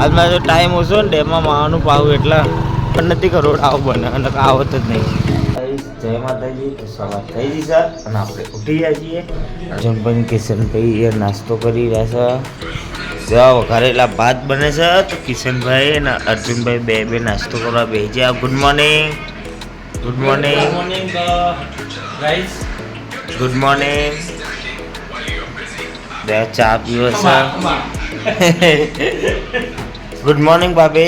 આજ મારે ટાઈમ ઓછો ને ડેમમાં માવાનું પાવું એટલે પણ નથી કરો આવો બને અને આવત જ નહીં. જય માતાજી તો સવાર થઈ ગઈ સર અને આપણે ઉઠી ગયા છીએ. અર્જુનભાઈ કિશનભાઈ એ નાસ્તો કરી રહ્યા છે. જેવા વઘારેલા ભાત બને છે તો કિશનભાઈ અને અર્જુનભાઈ બે બે નાસ્તો કરવા બે ગયા. Good morning good morning morning, good morning બે ચા પીવો છે. गुड मॉर्निंग बाबे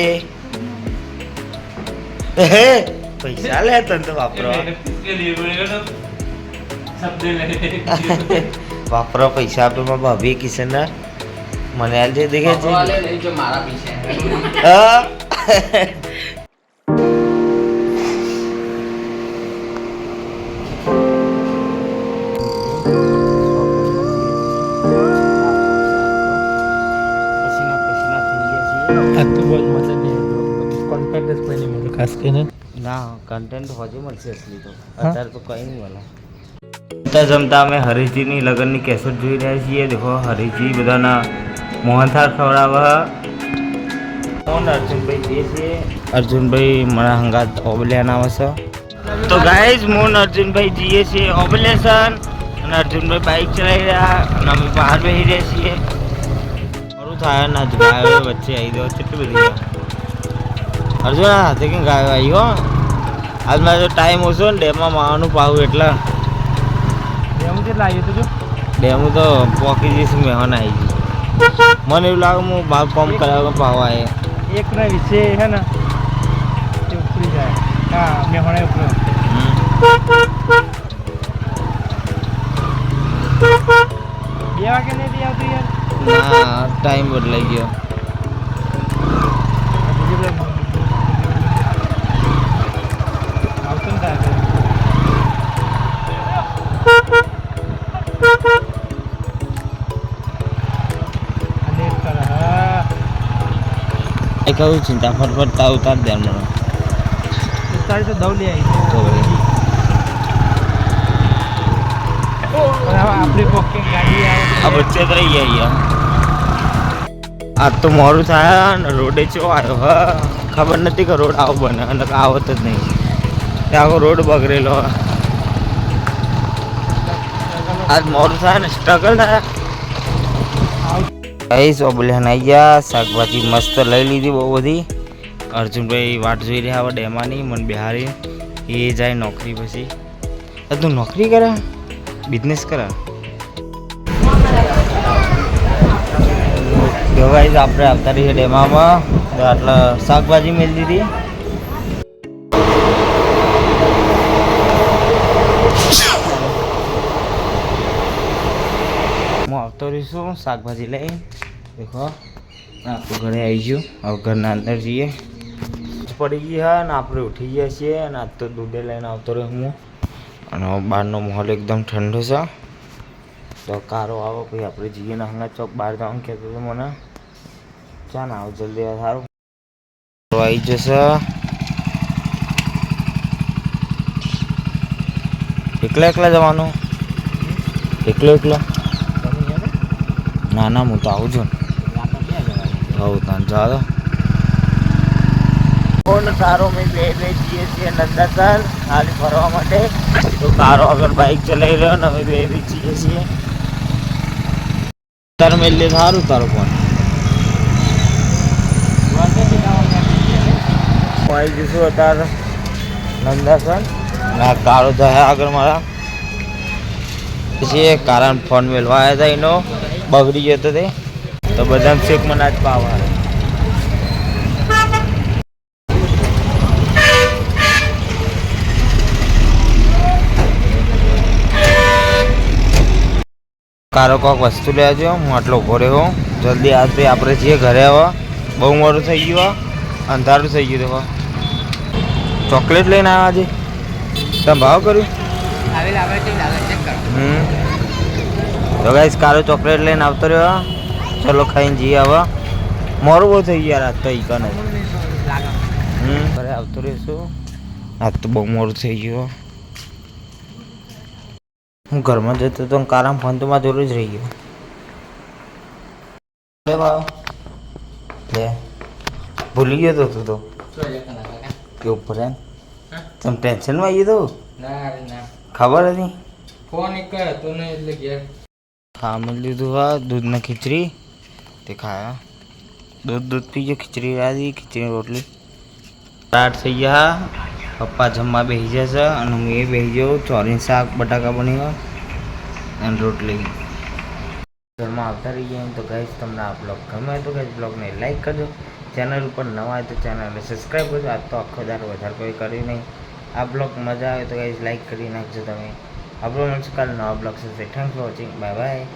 पैसा ले तो, तो वापरो। मैं भाभी किसे ना मने आज देखे કાસ્કીને ના કન્ટેન્ટ હજી મળશે અસલી તો. અત્યારે તો કંઈ નહીં મળે જમતા જમતા અમે હરીજીની લગ્નની કેસેટ જોઈ રહ્યા છીએ. દેખો હરીજી બધાના મોહનથાળ ખવડાવવા. કોણ અર્જુનભાઈ જે છે? અર્જુનભાઈ મારા હંગાત ઓબલિયા નામ છે. તો ગાઈઝ મોન અર્જુનભાઈ જીએ છીએ ઓબલેશન અને અર્જુનભાઈ બાઇક ચલાવી રહ્યા અને અમે બહાર બેસી રહ્યા છીએ. મારું થાય ના જ વચ્ચે આવી દો કેટલી બધી અર્જુન હાથે કેમ ગાયો આવી હો? આજ મારો ટાઈમ ઓછો ને ડેમમાં માવાનું પાવું એટલા. ડેમું કેટલા આવ્યું તું ડેમું તો પોકી જઈશ મહેમાન આવી ગયું મને એવું લાગે હું બાપ પંપ પાવ પાવા એક ના વિશે હે ને ઉપરી જાય. હા મહેમાન ઉપર. બે વાગે નહીં આવતું યાર? ટાઈમ બદલાઈ ગયો. કહું ચિંતા ફટફટ તાવ ઉતાર દે મને. ઉતારી તો દવ લઈ આવી તો આપણી પોકેટ ગાડી આ વચ્ચે રહી ગયા આજ તો મોડું થાય ને રોડે ચો આવ્યો હા. ખબર નથી કે રોડ આવો બને અને આવત જ નહીં. ત્યાં આખો રોડ બગડેલો આજ મોડું થાય ને સ્ટ્રગલ થાય. કઈ સોબલિયાન આવી ગયા. શાકભાજી મસ્ત લઈ લીધી બહુ બધી. અર્જુનભાઈ વાટ જોઈ રહ્યા હવે ડેમાની, મને બિહારી. એ જાય નોકરી પછી. તું નોકરી કરે? બિઝનેસ કરે? ગાઈઝ આપણે આવતા રહીએ ડેમામાં. તો આટલા શાકભાજી મેળ દીધી. હું આવતો રહીશું શાકભાજી લઈ દેખો. આપણું ઘરે આવી ગયું. હવે ઘરના અંદર જઈએ. પડી ગઈ હા ને આપણે ઉઠી ગયા છીએ અને આજ તો દૂધે લઈને આવતો રહ્યો હું. અને બહારનો માહોલ એકદમ ઠંડો છે. તો કારો આવો પછી આપણે જઈએ ને હંગા ચોક બહાર જવાનું કહેતો હતો મને. ચા ના આવો જલ્દી સારું. આવી જશે. એકલા એકલા જવાનું? એકલો એકલો? ના? ના હું તો આવું છું. ને હવ તાન ચાલો ફોન કારો મેં બે બે જઈએ છીએ નંદાસર ખાલી ફરવા માટે. તો કારો આગળ બાઇક ચલાવી રહ્યો ને અમે બે બે જઈએ છીએ તાર મેં સારું તારો ફોન આવી જઈશું અત્યારે. નંદાસર ના કારો થયા આગળ મારા. પછી એક કારણ ફોન મેળવા આવ્યા હતા એનો, બગડી ગયો હતો તે. તો બદામ શેક મને આજ પાવા કારો કોક વસ્તુ લેજો હું આટલો ઊભો રહ્યો જલ્દી આજ ભાઈ આપણે છીએ ઘરે હવે બહુ મોડું થઈ ગયું અંધારું થઈ ગયું દેખો. ચોકલેટ લઈને આવ્યા આજે. તમે ભાવ કર્યું? લાવે તો ગાઈસ કારો ચોકલેટ લઈને આવતો રહ્યો ચલો ખાઈને જઈએ આવા મોરું બહુ થઈ ગયા રાત તો કને. હમ. ઘરે આવતો રહીશું. આજ તો બહુ મોડું થઈ ગયું. હું ઘરમાં જતો તો કારામ ફોન તો મારા જોડે જ રહી ગયો. લે ભાવ. લે. ભૂલી ગયો તો તું તો. કે ઉપર એમ. તમે ટેન્શનમાં આવી તો? ખબર હતી? ફોન એક કર્યો ને એટલે ઘેર. ખા મળી લીધું હા દૂધને ખીચડી. તે ખાયા દૂધ દૂધ પીજો ખીચડી રાધી, ખીચડી રોટલી. સ્ટાર્ટ થઈ ગયા પપ્પા જમવા બેસી જશે અને હું એ બેસી જાઉં ચોરીનું શાક, બટાકા બની અને રોટલી. ઘરમાં આવતા રહી ગયા તો ગાઈશ તમને આ બ્લોગ ગમે તો ગાઈશ બ્લોગને લાઈક કરજો. ચેનલ ઉપર નવા હોય તો ચેનલને સબસ્ક્રાઈબ કરજો. આજ તો આખો દાર વધારે કોઈ કર્યું નહીં. આ બ્લોગ મજા આવે તો ગાઈશ લાઈક કરી નાખજો તમે. આપણો મળશે કાલે નવા બ્લોગ સાથે. Thank for watching bye bye